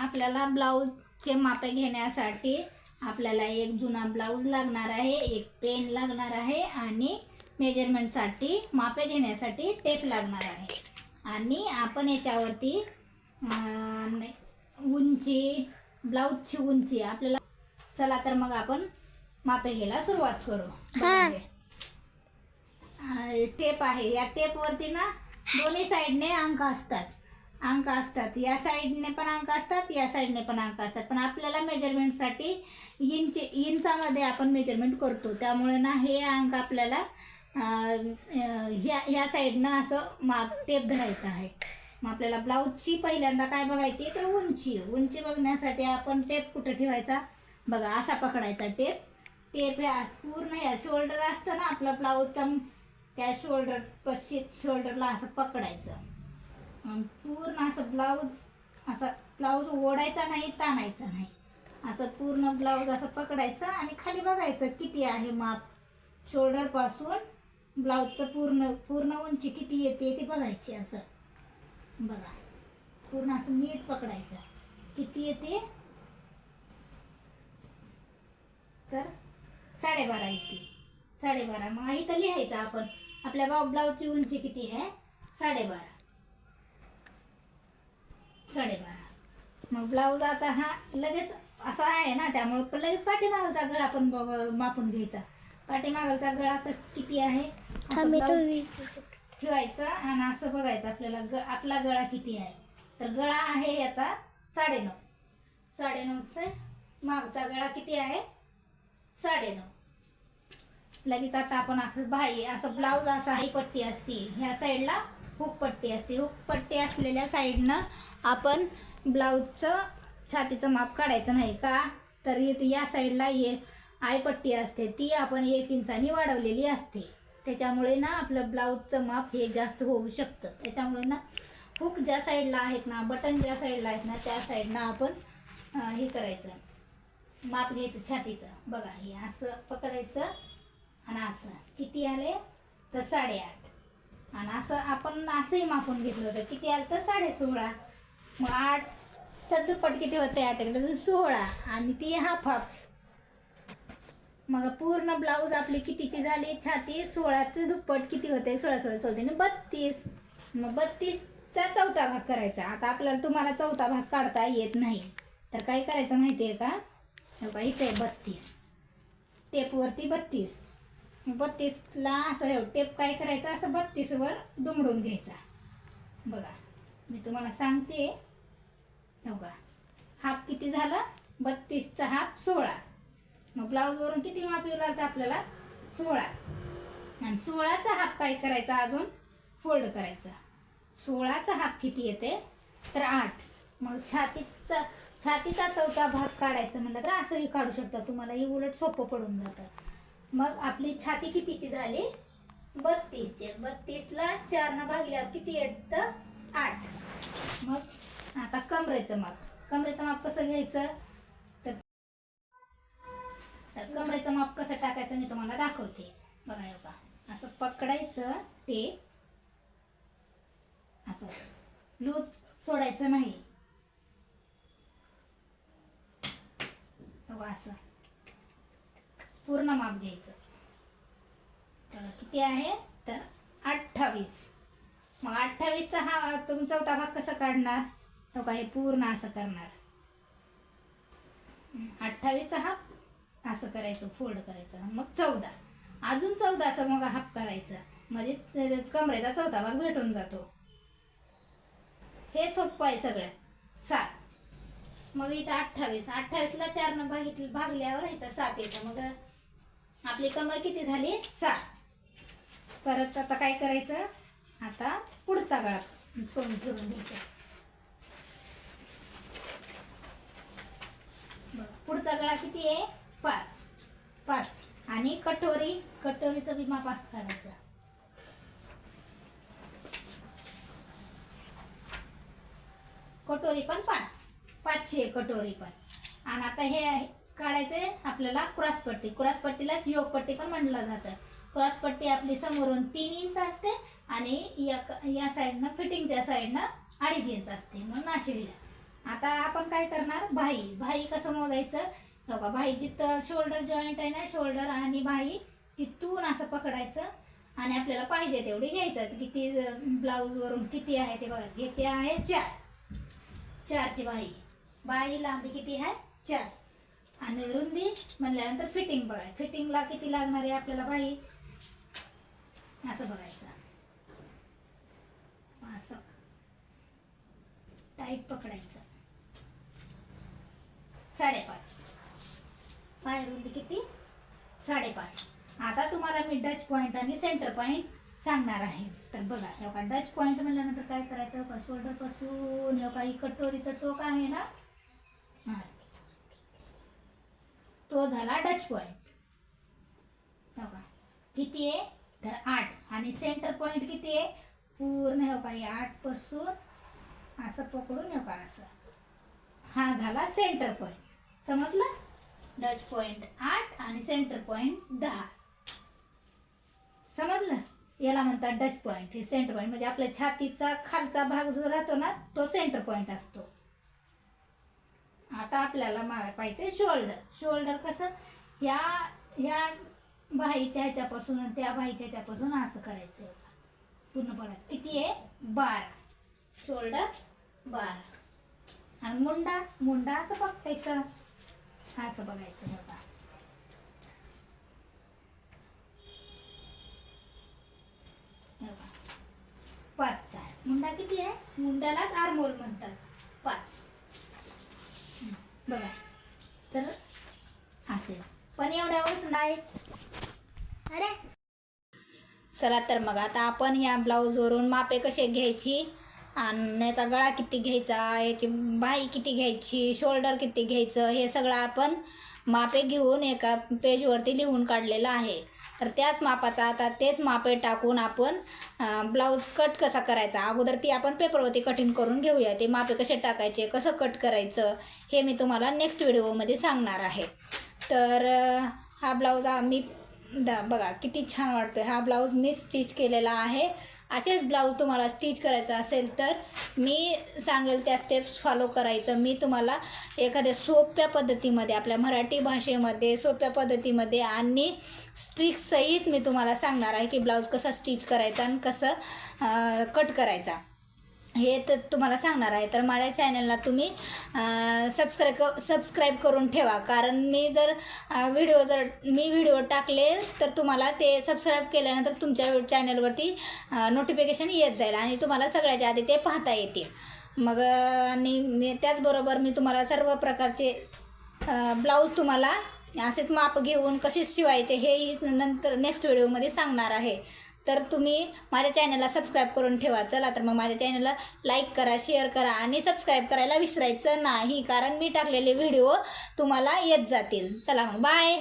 आपल्याला ब्लाऊजचे मापे घेण्यासाठी आपल्याला एक जुना ब्लाऊज लागणार आहे एक पेन लागणार आहे आणि मेजरमेंटसाठी मापे घेण्यासाठी टेप लागणार आहे. आणि आपण याच्यावरती उंची ब्लाऊजची उंची आपल्याला चला तर मग आपण मापे घ्यायला सुरुवात करू. हा. टेप आहे. या टेपवरती ना दोन्ही साईडने अंक असतात. अंक असतात. या साईडने पण अंक असतात या साईडने पण अंक असतात. पण आपल्याला मेजरमेंटसाठी इंच इंचामध्ये आपण मेजरमेंट करतो. त्यामुळे ना हे अंक आपल्याला ह्या ह्या साईडनं असं माप टेप धरायचं आहे. मग आपल्याला ब्लाऊजची पहिल्यांदा काय बघायची तर उंची. उंची बघण्यासाठी आपण टेप कुठं ठेवायचा? बघा असा पकडायचा टेप टेप ह्या पूर्ण ह्या शोल्डर असतं ना आपला ब्लाऊजचा त्या शोल्डर पशी शोल्डरला असं पकडायचं. पूर्ण असं ब्लाऊज असा ब्लाऊज ओढायचा नाही ताणायचा नाही. असं पूर्ण ब्लाऊज असं पकडायचं आणि खाली बघायचं किती आहे माप. शोल्डरपासून ब्लाऊजचं पूर्ण पूर्ण उंची किती येते ती बघायची असं. बघा. पूर्ण असं नीट पकडायचं. किती येते? तर साडेबारा येते. साडेबारा. मग इथं लिहायचं आपण. आपल्या ब्लाऊजची उंची किती आहे? साडेबारा. साडेबारा. मग ब्लाऊज आता हा लगेच असा आहे ना त्यामुळे पण लगेच पाठीमागचा गळा पण बघ मापून घ्यायचा. पाठीमागचा गळा कस किती आहे? असं ब्लाऊज ठेवायचं आणि असं बघायचं आपल्याला ग आपला गळा किती आहे. तर गळा आहे याचा साडेनऊ. साडेनऊचं मागचा गळा किती आहे? साडेनऊ. लगेच आता आपण असं बाही असं ब्लाऊज असा ही पट्टी असते ह्या साईडला हुक पट्टी असते. हुक पट्टी असलेल्या साईडनं आपण ब्लाऊजचं छातीचं माप काढायचं नाही का? तर इथे या साईडला ये आयपट्टी असते ती आपण एक इंचानी वाढवलेली असते. त्याच्यामुळे ना आपलं ब्लाऊजचं माप हे जास्त होऊ शकतं. त्याच्यामुळे ना हुक ज्या साईडला आहेत ना बटन ज्या साईडला आहेत ना त्या साईडनं आपण हे करायचं. माप घ्यायचं छातीचं. बघा हे असं पकडायचं आणि असं. किती आले? तर साडेआठ. आणि असं आपण असंही मापून घेतलं होतं. किती आलं तर? साडे सोळा मग आठ दुप्पट किती होते आठकडे तर सोळा. आणि ती हाफ हाफ मग पूर्ण ब्लाऊज आपली कितीची झाली? छाती सोळाचं दुप्पट किती होते सोळा सोळा सोळा बत्तीस. मग बत्तीसचा चौथा भाग करायचा. आता आपल्याला तुम्हाला चौथा भाग काढता येत नाही. तर काय करायचं माहिती आहे का? हो इथे आहे बत्तीस. टेपवरती बत्तीस. बत्तीसला असं हे टेप काय करायचं? असं बत्तीसवर दुमडून घ्यायचा. बघा मी तुम्हाला सांगते. बघा हाफ किती झाला? बत्तीसचा हाफ सोळा. मग ब्लाऊजवरून किती माप येऊ लागतं आपल्याला? सोळा. आणि सोळाचा हाफ काय करायचा अजून? फोल्ड करायचा. सोळाचा हाफ किती येते? तर आठ. मग छातीचा छातीचा चौथा भाग काढायचा म्हणलं तर असंही काढू शकता तुम्हाला. हे उलट सोपं पडून जातं. मग आपली छाती कितीची झाली? बत्तीसची. बत्तीसला चारनं भागल्यावर किती येतं? आठ. मग आता कमरेचं माप. कमरेचं माप कसं घ्यायचं? तर तर कमरेचं माप कसं टाकायचं मी तुम्हाला दाखवते. बघा हे बघा असं पकडायचं ते असं लूज सोडायचं नाही. बघा असं. पूर्ण माप घ्यायचं. तर किती आहे? तर अठ्ठावीस. मग अठ्ठावीसचा हा तुम्ही चौथा भाग कसं काढणार? हो का हे पूर्ण असं करणार. अठ्ठावीसचा हाफ असं करायचं फोल्ड करायचं. मग चौदा. अजून चौदाचा मग हाफ करायचा. म्हणजे कमरेचा चौथा भाग भेटून जातो. हे सोपं आहे सगळ्यात सात. मग इथं अठ्ठावीस. अठ्ठावीसला चारनं भागितलं भागल्यावर इथं सात येतं. मग आपली कमर किती झाली? सात. परत आता काय करायचं? आता पुढचा गळा करून ठेवून घ्यायचा बघ, पुढचा गळा किती आहे? पाच. पाच. आणि कटोरी कटोरीचं बी माप असं काढायचं कटोरी पण पाच. पाचशे आहे कटोरी पण. आणि आता हे आहे- काढायचे आपल्याला क्रॉसपट्टी. क्रॉसपट्टीलाच योगपट्टी पण म्हटलं जातं. क्रॉसपट्टी आपली समोरून तीन इंच असते आणि या या साईडनं फिटिंगच्या साईडनं अडीच इंच असते. म्हणून अशी आता आपण काय करणार? भाई. भाई कसं मोजायचं? हो का? भाई जिथं शोल्डर जॉईंट आहे ना शोल्डर आणि भाई तिथून असं पकडायचं आणि आपल्याला पाहिजे तेवढी घ्यायचं. किती ब्लाऊजवरून किती आहे ते बघायचं. ह्याची आहे चार. चारची बाई बाई लांबी किती आहे? चार. आणि रुंदी म्हणल्यानंतर फिटिंग बघाय फिटिंगला किती लागणार आहे आपल्याला बाई असं बघायचं. असं. टाईट पकडायचं. साडेपाच. पाय रुंदी किती? साडेपाच. आता तुम्हाला मी डच पॉईंट आणि सेंटर पॉईंट सांगणार आहे. तर बघा हे डच पॉईंट म्हटल्यानंतर काय करायचं? का शोल्डरपासून हे ही कटोरीचं टोक आहे ना? हां. तो झाला डच पॉईंट बघा किती आहे? तर आठ. आणि सेंटर पॉईंट किती आहे? पूर्ण हे काही आठपासून असं पकडून हे का असं. हा झाला सेंटर पॉईंट समजलं? डच पॉईंट आठ आणि सेंटर पॉईंट दहा. समजलं? याला म्हणतात डच पॉईंट हे सेंटर पॉईंट म्हणजे आपल्या छातीचा खालचा भाग जो राहतो ना तो सेंटर पॉईंट असतो. आता आपल्याला मापायचे शोल्डर शोल्डर कसं? ह्या ह्या बाईच्या ह्याच्यापासून त्या बाईच्या ह्याच्यापासून असं करायचं आहे पूर्ण पडायचं किती आहे? बारा. शोल्डर बारा. आणि मुंडा? मुंडा असं बघतायचं असं बघायचं हे बघा. पाचचा आहे. मुंडा किती आहे? मुंड्यालाच आरमोल म्हणतात. पाच. बघा. तर असे. पण एवढ्यावरच नाही. अरे. चला तर मग आता आपण ह्या ब्लाऊजवरून मापे कसे घ्यायची? आणि याचा गळा किती घ्यायचा याची बाही किती घ्यायची शोल्डर किती घ्यायचं हे सगळं आपण मापे घेऊन एका पेजवरती लिहून काढलेलं आहे. तर त्याच मापाचा आता तेच मापे टाकून आपण ब्लाऊज कट कसा करायचा अगोदर ती आपण पेपरवरती कटिंग करून घेऊया. ते मापे कसे टाकायचे कसं कट करायचं हे मी तुम्हाला नेक्स्ट व्हिडिओमध्ये सांगणार आहे. तर हा ब्लाऊज मी दा बघा किती छान वाटतं हा ब्लाऊज मी स्टिच केलेला आहे. असेच ब्लाऊज तुम्हाला स्टिच करायचा असेल तर मी सांगेल त्या स्टेप्स फॉलो करायचं. मी तुम्हाला एखाद्या सोप्या पद्धतीमध्ये आपल्या मराठी भाषेमध्ये सोप्या पद्धतीमध्ये आणि स्ट्रिक्ससहित मी तुम्हाला सांगणार आहे की ब्लाऊज कसा स्टिच करायचा आणि कसं कट करायचा. हे तर तुम्हाला सांगणार आहे. तर माझ्या चॅनलला तुम्ही सबस्क्राईब क सबस्क्राईब करून ठेवा. कारण मी जर व्हिडिओ जर मी व्हिडिओ टाकले तर तुम्हाला ते सबस्क्राईब केल्यानंतर तुमच्या चॅनलवरती नोटिफिकेशन येत जाईल आणि तुम्हाला सगळ्याच्या आधी ते पाहता येतील. मग आणि मी त्याचबरोबर मी तुम्हाला सर्व प्रकारचे ब्लाऊज तुम्हाला असेच माप घेऊन कसे शिवायचे हे नंतर नेक्स्ट व्हिडिओमध्ये सांगणार आहे. तर तुम्ही माझ्या चॅनलला सबस्क्राईब करून ठेवा. चला तर मग माझ्या चॅनलला लाईक करा शेअर करा आणि सबस्क्राईब करायला विसरायचं नाही. कारण मी टाकलेले व्हिडिओ तुम्हाला येत जातील. चला मग बाय